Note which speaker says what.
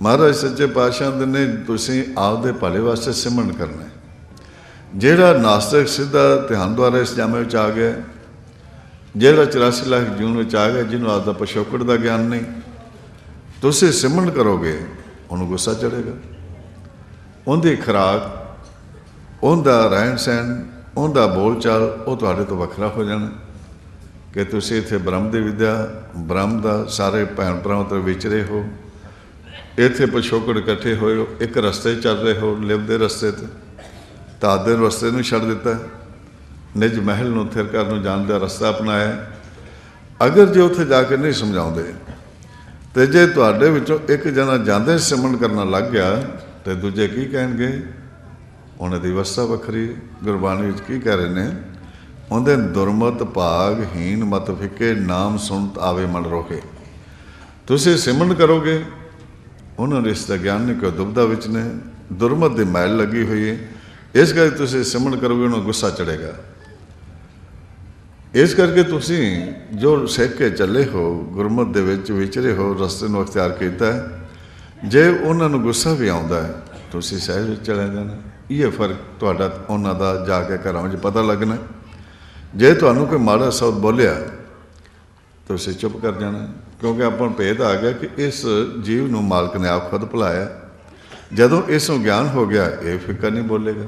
Speaker 1: ਮਹਾਰਾਜ ਸੱਚੇ ਪਾਤਸ਼ਾਹ ਦੇ ਨੇ ਤੁਸੀਂ ਆਪਦੇ ਭਲੇ ਵਾਸਤੇ ਸਿਮਰਨ ਕਰਨਾ ਜਿਹੜਾ ਨਾਸਤਿਕ ਸਿੱਧਾ ਧਿਆਨ ਦੁਆਰਾ ਇਸ ਜਾਮੇ ਵਿੱਚ ਆ ਗਿਆ ਜਿਹੜਾ 84 ਲੱਖ ਜੂਨ ਵਿੱਚ ਆ ਗਿਆ, ਜਿਹਨੂੰ ਆਪ ਦਾ ਪਿਛੋਕੜ ਦਾ ਗਿਆਨ ਨਹੀਂ, ਤੁਸੀਂ ਸਿਮਰਨ ਕਰੋਗੇ, ਉਹਨੂੰ ਗੁੱਸਾ ਚੜੇਗਾ ਉਹਦੀ ਖੁਰਾਕ, ਉਹਦਾ ਰਹਿਣ ਸਹਿਣ, ਉਹਦਾ ਬੋਲਚਾਲ, ਉਹ ਤੁਹਾਡੇ ਤੋਂ ਵੱਖਰਾ ਹੋ ਜਾਣਾ ਕਿ ਤੁਸੀਂ ਇੱਥੇ ਬ੍ਰਹਮ ਦੀ ਵਿਦਿਆ, ਬ੍ਰਹਮ ਦਾ ਸਾਰੇ ਭੈਣ ਭਰਾਵਾਂ ਤੋਂ ਵਿਚਰੇ ਹੋ। ਇੱਥੇ ਪਿਛੋਕੜ ਇਕੱਠੇ ਹੋਏ ਹੋ ਇੱਕ ਰਸਤੇ ਚੱਲ ਰਹੇ ਹੋ ਲਿਵ ਦੇ ਰਸਤੇ ਤੇ। ਤਾਦੇ ਰਸਤੇ ਨੂੰ ਛੱਡ ਦਿੱਤਾ। ਨਿਜ ਮਹਿਲ ਨੂੰ ਥਿਰ ਕਰਨ ਨੂੰ ਜਾਣ ਦਾ ਰਸਤਾ ਅਪਣਾਇਆ। ਅਗਰ ਜੇ ਉੱਥੇ ਜਾ ਕੇ ਨਹੀਂ ਸਮਝਾਉਂਦੇ, ਤੇ ਜੇ ਤੁਹਾਡੇ ਵਿੱਚੋਂ ਇੱਕ ਜਣਾ ਜਾਂਦੇ ਸਿਮਰਨ ਕਰਨਾ ਲੱਗ ਗਿਆ, ਤੇ ਦੂਜੇ ਕੀ ਕਹਿਣਗੇ? ਉਹਨਾਂ ਦੀ ਅਵਸਥਾ ਵੱਖਰੀ ਗੁਰਬਾਣੀ ਵਿੱਚ ਕੀ ਕਹਿ ਰਹੇ ਨੇ? ਉਹਦੇ ਦੁਰਮਤ ਭਾਗ ਹੀਨ ਮਤ ਫਿੱਕੇ, ਨਾਮ ਸੁਣਤ ਆਵੇ ਮਨ ਰੋਕੇ। ਤੁਸੀਂ ਸਿਮਰਨ ਕਰੋਗੇ ਉਹਨਾਂ ਨੂੰ ਇਸ ਦਾ ਗਿਆਨ ਨਹੀਂ ਕਿ ਉਹ ਦੁਬਦਾ ਵਿੱਚ ਨੇ, ਦੁਰਮਤ ਦੀ ਮੈਲ ਲੱਗੀ ਹੋਈ ਹੈ ਇਸ ਕਰਕੇ ਤੁਸੀਂ ਸਿਮਰਨ ਕਰੋਗੇ, ਉਹਨਾਂ ਗੁੱਸਾ ਚੜੇਗਾ ਇਸ ਕਰਕੇ ਤੁਸੀਂ ਜੋ ਸਿੱਖ ਕੇ ਚੱਲੇ ਹੋ, ਗੁਰਮਤ ਦੇ ਵਿੱਚ ਵਿਚਰੇ ਹੋ, ਰਸਤੇ ਨੂੰ ਅਖਤਿਆਰ ਕੀਤਾ ਹੈ, ਜੇ ਉਹਨਾਂ ਨੂੰ ਗੁੱਸਾ ਵੀ ਆਉਂਦਾ ਹੈ, ਤੁਸੀਂ ਸਹਿਜ ਵਿੱਚ ਚਲੇ ਜਾਣਾ। ਇਹ ਫ਼ਰਕ ਤੁਹਾਡਾ, ਉਹਨਾਂ ਦਾ ਜਾ ਕੇ ਘਰਾਂ ਵਿੱਚ ਪਤਾ ਲੱਗਣਾ। ਜੇ ਤੁਹਾਨੂੰ ਕੋਈ ਮਾੜਾ ਸ਼ਬਦ ਬੋਲਿਆ ਤੁਸੀਂ ਚੁੱਪ ਕਰ ਜਾਣਾ। ਕਿਉਂਕਿ ਆਪਾਂ ਨੂੰ ਭੇਦ ਆ ਗਿਆ ਕਿ ਇਸ ਜੀਵ ਨੂੰ ਮਾਲਕ ਨੇ ਆਪ ਖੁਦ ਭੁਲਾਇਆ। ਜਦੋਂ ਇਸ ਨੂੰ ਗਿਆਨ ਹੋ ਗਿਆ, ਇਹ ਫਿਕਰ ਨਹੀਂ ਬੋਲੇਗਾ।